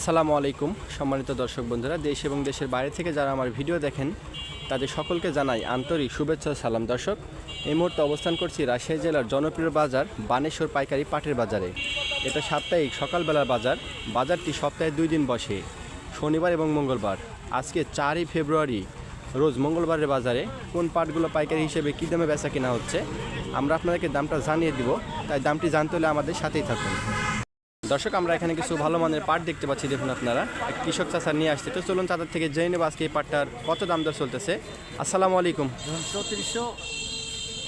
আসসালামু আলাইকুম, সম্মানিত দর্শক বন্ধুরা, দেশ এবং দেশের বাইরে থেকে যারা আমার ভিডিও দেখেন, তাদের সকলকে জানাই আন্তরিক শুভেচ্ছা সালাম। দর্শক, এই মুহূর্তে অবস্থান করছি রাজশাহী জেলার জনপ্রিয় বাজার, বানেশ্বর পাইকারি পাটের বাজারে। এটা সাপ্তাহিক সকালবেলার বাজার, বাজারটি সপ্তাহে দুই দিন বসে, শনিবার এবং মঙ্গলবার। আজকে চারই ফেব্রুয়ারি, রোজ মঙ্গলবারের বাজারে কোন পাটগুলো পাইকারি হিসেবে কী দামে বেচা কেনা হচ্ছে, আমরা আপনাদেরকে দামটা জানিয়ে দিব, তাই দামটি জানতে হলে আমাদের সাথেই থাকুন। দর্শক আমরা এখানে কিছু ভালো মানের পাট দেখতে পাচ্ছি দেখুন আপনারা। কৃষক চাষা নিয়ে আসছে। তো চলুন তাদের থেকে জেনে নেব আজকে এই পাটটার কত দাম দর চলতেছে। আসসালামু আলাইকুম। চৌত্রিশশো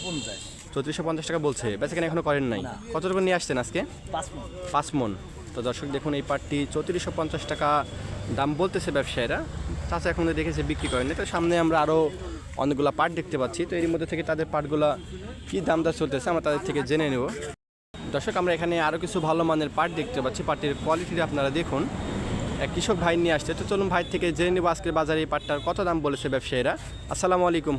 পঞ্চাশ চৌত্রিশশো পঞ্চাশ টাকা বলছে। বেচাকেনা এখনও করেন নাই। কতটুকু নিয়ে আসছেন আজকে? পাঁচ মন। তো দর্শক দেখুন এই পাটটি চৌত্রিশশো পঞ্চাশ টাকা দাম বলতেছে ব্যবসায়ীরা। চাষা এখন দেখেছে বিক্রি করেনি তো সামনে আমরা আরও অনেকগুলো পাট দেখতে পাচ্ছি। তো এর মধ্যে থেকে তাদের পাটগুলা কী দাম দর চলতেছে আমরা তাদের থেকে জেনে নেব। দর্শক আমরা এখানে আরও কিছু ভালো মানের পাট দেখতে পাচ্ছি। পাটের কোয়ালিটিটা আপনারা দেখুন। এক কৃষক ভাই নিয়ে আসছে। তো চলুন ভাই থেকে জেনে নেব আজকের বাজারে এই পাটটার কত দাম বলেছে ব্যবসায়ীরা। আসসালামু আলাইকুম।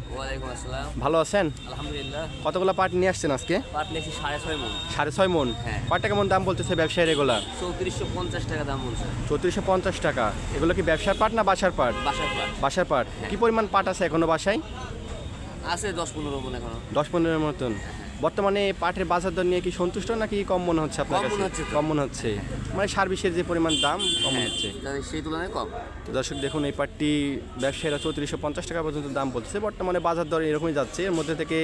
আসসালাম। ভালো আছেন? আলহামদুলিল্লাহ। কতগুলো পাট নিয়ে আসছেন আজকে? পাট সাড়ে ছয় মন। সাড়ে ছয় মন। হ্যাঁ। পাটটা কেমন দাম বলতেছে ব্যবসায়ীর এগুলা? চৌত্রিশশো পঞ্চাশ টাকা দাম বলছে। চৌত্রিশশো পঞ্চাশ টাকা। এগুলো কি ব্যবসার পাট না বাসার পাট? বাসার পাট। বাসার পাট। কি পরিমাণ পাট আছে এখনও বাসায়? আছে দশ পনেরো মন এখনও। দশ পনেরোর মতন। বর্তমানে পাটের বাজার দর নিয়ে কি সন্তুষ্ট নাকি কম মনে হচ্ছে আপনার কম কাছে? হচ্ছে তো। কম মনে হচ্ছে। মানে সার্ভিসের যে পরিমাণ দাম কম মনে হচ্ছে। তাহলে সেই তুলনায় কম। তো দর্শক দেখুন এই পাটটি ব্যবসায়ীরা চৌত্রিশশো পঞ্চাশ টাকা পর্যন্ত দাম বলছে বর্তমানে বাজার দর এরকমই যাচ্ছে। এর মধ্যে থেকে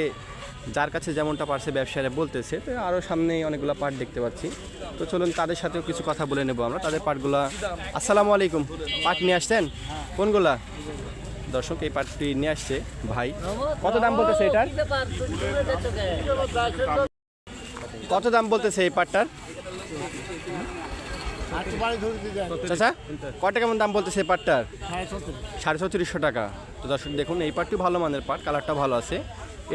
যার কাছে যেমনটা পারছে ব্যবসায়ীরা বলতেছে তো আরও সামনে অনেকগুলো পাট দেখতে পাচ্ছি। তো চলুন তাদের সাথেও কিছু কথা বলে নেব আমরা। তাদের পাটগুলা আসসালামু আলাইকুম। পাট নিয়ে আসছেন? কোনগুলা? দর্শক এই পাটটি নিয়ে আসছে ভাই। কত দাম বলতেছে এটার? কত দাম বলতেছে এই পাটটার? চাচা কত কেমন দাম বলতেছে এই পাটটার? সাড়ে চৌত্রিশশো টাকা। তো দর্শক দেখুন এই পাটটি ভালো মানের পাট কালারটা ভালো আছে।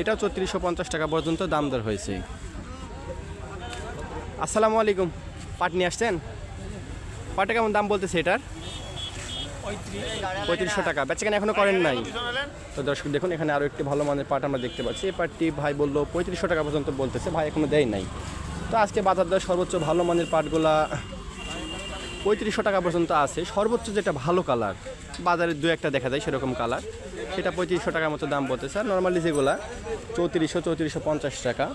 এটাও চৌত্রিশশো পঞ্চাশ টাকা পর্যন্ত দাম দর হয়েছে। আসসালামু আলাইকুম। পাট নিয়ে আসছেন? পাটটা কেমন দাম বলতেছে এটার? পঁয়ত্রিশশো টাকা। বেচাকেনা এখনও করেন নাই। তো দর্শক, দেখুন, এখানে আরও একটি ভালো মানের পাট আমরা দেখতে পাচ্ছি। এই পাটটি ভাই বলল পঁয়ত্রিশশো টাকা পর্যন্ত বলতেছে, ভাই এখনও দেয় নাই। তো আজকে বাজার দর সর্বোচ্চ ভালো মানের পাটগুলা পঁয়ত্রিশশো টাকা পর্যন্ত আছে। সর্বোচ্চ যেটা ভালো কালার বাজারে দু একটা দেখা যায় সেরকম কালার সেটা পঁয়ত্রিশশো টাকার মতো দাম বলতেছে। আর নর্মালি যেগুলা চৌত্রিশশো চৌত্রিশশো পঞ্চাশ টাকা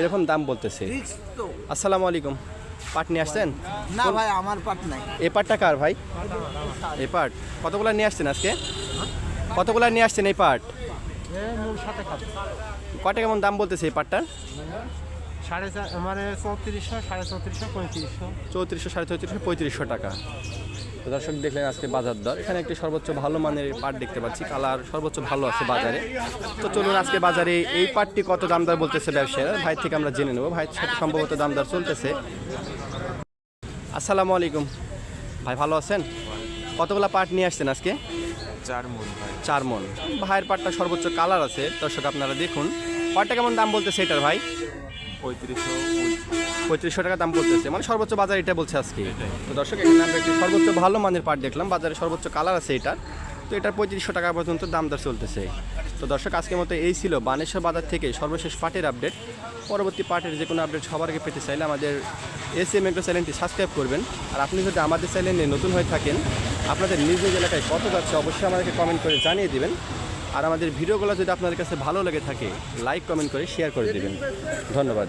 এরকম দাম বলতেছে। আসসালামু আলাইকুম। পাট নিয়ে আসছেন? না ভাই আমার পাট নাই। এ পাটটা কার ভাই? এ পাট। কতগুলা নিয়ে আসছেন আজকে? কতগুলা নিয়ে আসছেন এই পাট? সাথে কটা কেমন দাম বলতেছে এই পাটটার? সাড়ে চার মানে চৌত্রিশশো সাড়ে চৌত্রিশশো পঁয়ত্রিশশো। চৌত্রিশশো সাড়ে চৌত্রিশশো পঁয়ত্রিশশো টাকা। তো দর্শক দেখলেন আজকে বাজার দর। এখানে একটি সর্বোচ্চ ভালো মানের পাট দেখতে পাচ্ছি। কালার সর্বোচ্চ ভালো আছে বাজারে। তো চলুন আজকে বাজারে এই পাটটি কত দাম দর বলতেছে ব্যবসায়ীরা। ভাই থেকে আমরা জেনে নেব। ভাইয়ের সাথে সম্ভবত দাম দর চলতেছে। আসসালামু আলাইকুম। ভাই ভালো আছেন? কতগুলা পাট নিয়ে আসছেন আজকে? চার মন চার মন। ভাইয়ের পাটটা সর্বোচ্চ কালার আছে। দর্শক আপনারা দেখুন। পাটটা কেমন দাম বলতেছে এটার ভাই? পঁয়ত্রিশশো পঁয়ত্রিশশো টাকা দাম বলতেছে। মানে সর্বোচ্চ বাজার এটা বলছে আজকে। তো দর্শক এখানে আমরা একটি সর্বোচ্চ ভালো মানের পাট দেখলাম। বাজারে সর্বোচ্চ কালার আছে এটা তো এটার পঁয়ত্রিশশো টাকা পর্যন্ত দাম দর চলতেছে। তো দর্শক আজকের মতো এই ছিল বানেশ্বর বাজার থেকে সর্বশেষ পাটের আপডেট। পরবর্তী পাটের যে কোনো আপডেট সবার আগে পেতে চাইলে আমাদের এস এম এগ্রো চ্যানেলটি সাবস্ক্রাইব করবেন। আর আপনি যদি আমাদের চ্যানেলে নতুন হয়ে থাকেন আপনাদের নিজ নিজ এলাকায় কত যাচ্ছে অবশ্যই আমাদেরকে কমেন্ট করে জানিয়ে দিবেন। আর আমাদের ভিডিওগুলো যদি আপনাদের কাছে ভালো লেগে থাকে লাইক কমেন্ট করে শেয়ার করে দেবেন। ধন্যবাদ।